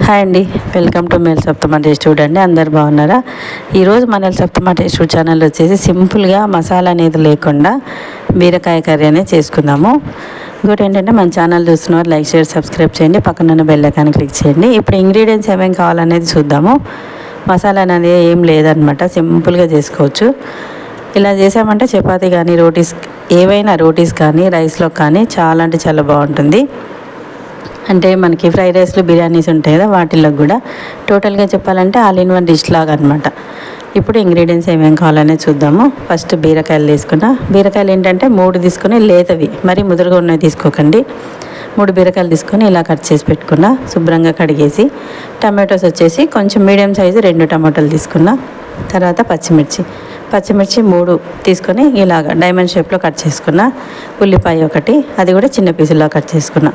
Hi అండి. Welcome to మేల్ సప్తమ టేస్ట్ ఫుడ్ అండి. అందరు బాగున్నారా? ఈరోజు మన సప్తమ టేస్ట్ ఛానల్ వచ్చేసి సింపుల్గా మసాలా అనేది లేకుండా బీరకాయ కర్రీ అనేది చేసుకుందాము. ఇంకోటి ఏంటంటే మన ఛానల్ చూస్తున్నారు లైక్ షేర్ సబ్స్క్రైబ్ చేయండి. పక్కన ఉన్న బెల్ ఐకాన్ క్లిక్ చేయండి. ఇప్పుడు ఇంగ్రీడియంట్స్ ఏమేమి కావాలనేది చూద్దాము. మసాలా అనేది ఏం లేదనమాట. సింపుల్గా చేసుకోవచ్చు. ఇలా చేసామంటే చపాతీ కానీ రోటీస్ ఏవైనా రోటీస్ కానీ రైస్లో కానీ చాలా అంటే చాలా బాగుంటుంది. అంటే మనకి ఫ్రైడ్ రైస్లు బిర్యానీస్ ఉంటాయి కదా వాటిల్లో కూడా టోటల్గా చెప్పాలంటే ఆల్ ఇన్ వన్ డిష్ లాగా అనమాట ఇప్పుడు ఇంగ్రీడియంట్స్ ఏమేమి కావాలనే చూద్దాము. ఫస్ట్ బీరకాయలు తీసుకున్నా. బీరకాయలు ఏంటంటే మూడు తీసుకుని లేతవి మరి ముదురుగా ఉన్నవి తీసుకోకండి. మూడు బీరకాయలు తీసుకొని ఇలా కట్ చేసి పెట్టుకున్నా శుభ్రంగా కడిగేసి టమాటోస్ వచ్చేసి కొంచెం మీడియం సైజు రెండు టమాటోలు తీసుకున్నా తర్వాత పచ్చిమిర్చి. పచ్చిమిర్చి మూడు తీసుకొని ఇలాగ డైమండ్ షేప్లో కట్ చేసుకున్నా ఉల్లిపాయ ఒకటి అది కూడా చిన్న పీసుల్లో కట్ చేసుకున్నా.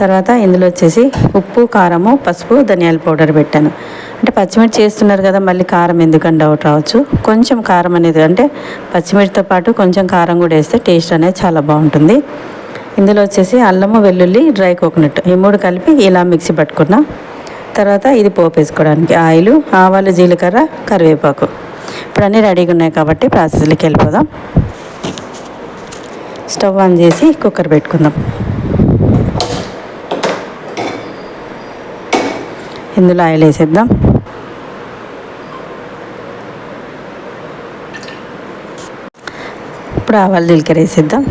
తర్వాత ఇందులో వచ్చేసి ఉప్పు కారము పసుపు ధనియాల పౌడర్ పెట్టాను. అంటే పచ్చిమిర్చి చేస్తున్నారు కదా మళ్ళీ కారం ఎందుకని డౌట్ రావచ్చు. కొంచెం కారం అనేది అంటే పచ్చిమిర్చితో పాటు కొంచెం కారం కూడా వేస్తే టేస్ట్ అనేది చాలా బాగుంటుంది. ఇందులో వచ్చేసి అల్లము వెల్లుల్లి డ్రై కోకోనట్ ఈ మూడు కలిపి ఇలా మిక్సీ పట్టుకున్నా. తర్వాత ఇది పోపు వేసుకోవడానికి ఆయిల్ ఆవాలు జీలకర్ర కరివేపాకు. ఇప్పుడు అన్నీ రెడీగా ఉన్నాయి కాబట్టి ప్రాసెస్లోకి వెళ్ళిపోదాం. స్టవ్ ఆన్ చేసి కుక్కర్ పెట్టుకుందాం. ఇందులో ఆయిల్ వేసేద్దాం. ఇప్పుడు ఆవాలు జీలకర్ర వేసేద్దాం.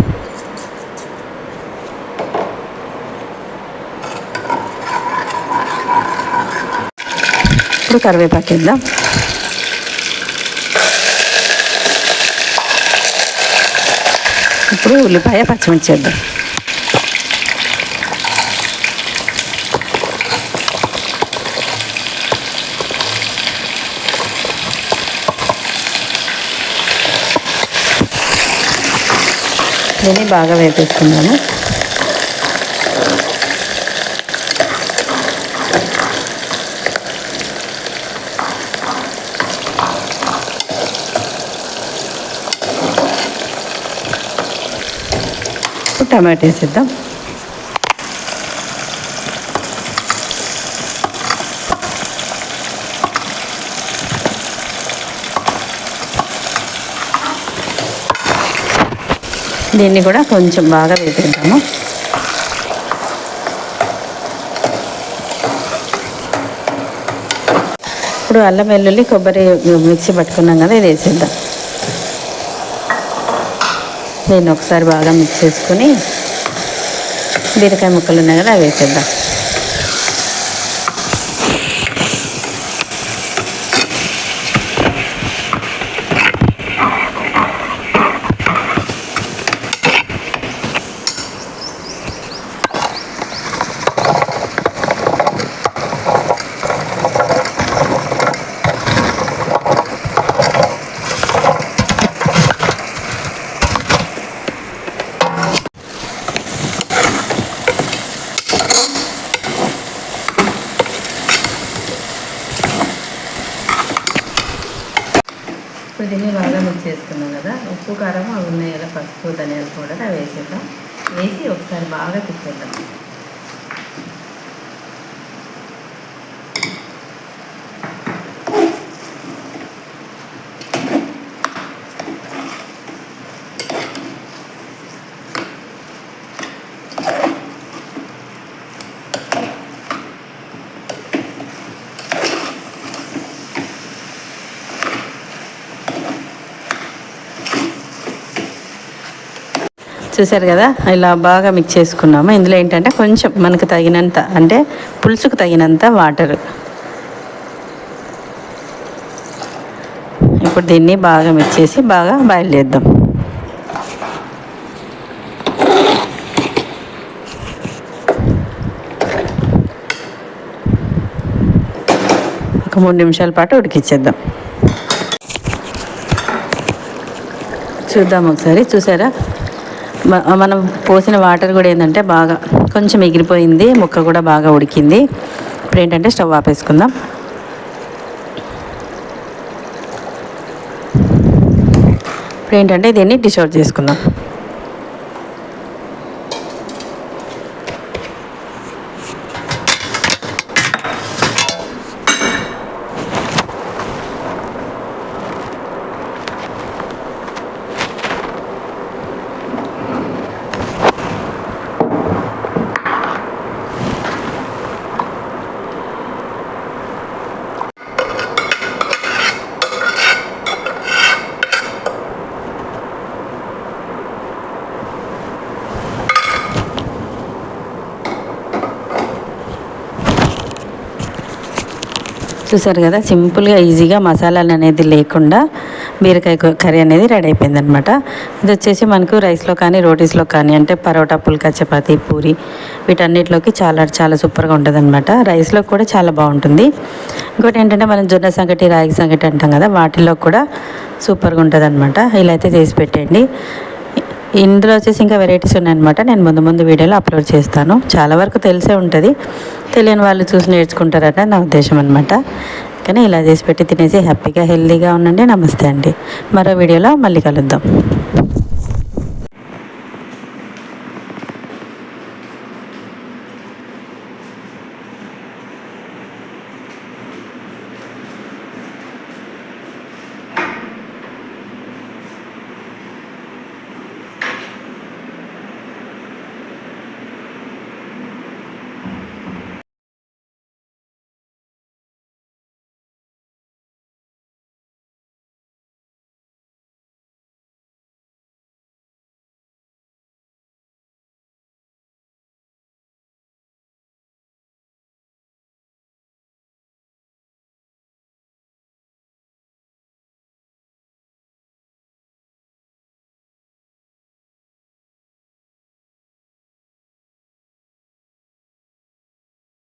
ఇప్పుడు కరివేపాకు వేద్దాం. ఇప్పుడు ఉల్లిపాయ పచ్చిమిర్చి వేద్దాం. దీన్ని బాగా వేపేసుకున్నాను టమాటో వేసేద్దాం. దీన్ని కూడా కొంచెం బాగా వేపిద్దాము. ఇప్పుడు అల్లం వెల్లుల్లి కొబ్బరి మిక్సీ పట్టుకున్నాం కదా ఇది వేసేద్దాం. దీన్ని ఒకసారి బాగా మిక్స్ చేసుకొని బీరకాయ ముక్కలు ఉన్నాయి కదా అవి వేసేద్దాం. దీన్ని బాగా మిక్స్ చేసుకున్నాం కదా. ఉప్పు కారం అవి ఉన్నాయి? కదా పసుపు ధనియాల పౌడర్ అవి వేసేద్దాం. వేసి ఒకసారి బాగా తిప్పేద్దాం. చూసారు కదా? ఇలా బాగా మిక్స్ చేసుకున్నాము. ఇందులో ఏంటంటే కొంచెం మనకు తగినంత అంటే పులుసుకు తగినంత వాటర్ ఇప్పుడు దీన్ని బాగా మిక్స్ చేసి బాగా బాయిల్ చేద్దాం. ఒక మూడు నిమిషాల పాటు ఉడికిచ్చేద్దాం. చూద్దాం ఒకసారి. చూసారా? మనం పోసిన వాటర్ కూడా ఏంటంటే బాగా కొంచెం ఎగిరిపోయింది ముక్క కూడా బాగా ఉడికింది. ఇప్పుడు ఏంటంటే స్టవ్ ఆపేసుకుందాం. ఇప్పుడు ఏంటంటే దీన్ని డిష్ అవుట్ చేసుకుందాం. చూసారు కదా సింపుల్గా ఈజీగా మసాలాలు అనేది లేకుండా బీరకాయ కర్రీ అనేది రెడీ అయిపోయింది అనమాట ఇది వచ్చేసి మనకు రైస్లో కానీ రోటీస్లో కానీ అంటే పరోటా పుల్కా చపాతి పూరి వీటన్నిటిలోకి చాలా చాలా సూపర్గా ఉంటుంది అనమాట రైస్లో కూడా చాలా బాగుంటుంది. ఇంకోటి ఏంటంటే మనం జొన్న సంగటి రాగి సంగటి అంటాం కదా వాటిల్లో కూడా సూపర్గా ఉంటుంది అనమాట ఇలా అయితే చేసి పెట్టండి. ఇందులో వచ్చేసి ఇంకా వెరైటీస్ ఉన్నాయన్నమాట. నేను ముందు ముందు వీడియోలో అప్లోడ్ చేస్తాను. చాలా వరకు తెలిసే ఉంటుంది. తెలియని వాళ్ళు చూసి నేర్చుకుంటారట నా ఉద్దేశం అనమాట కానీ ఇలా చేసి పెట్టి తినేసి హ్యాపీగా హెల్తీగా ఉండండి. నమస్తే అండి. మరో వీడియోలో మళ్ళీ కలుద్దాం.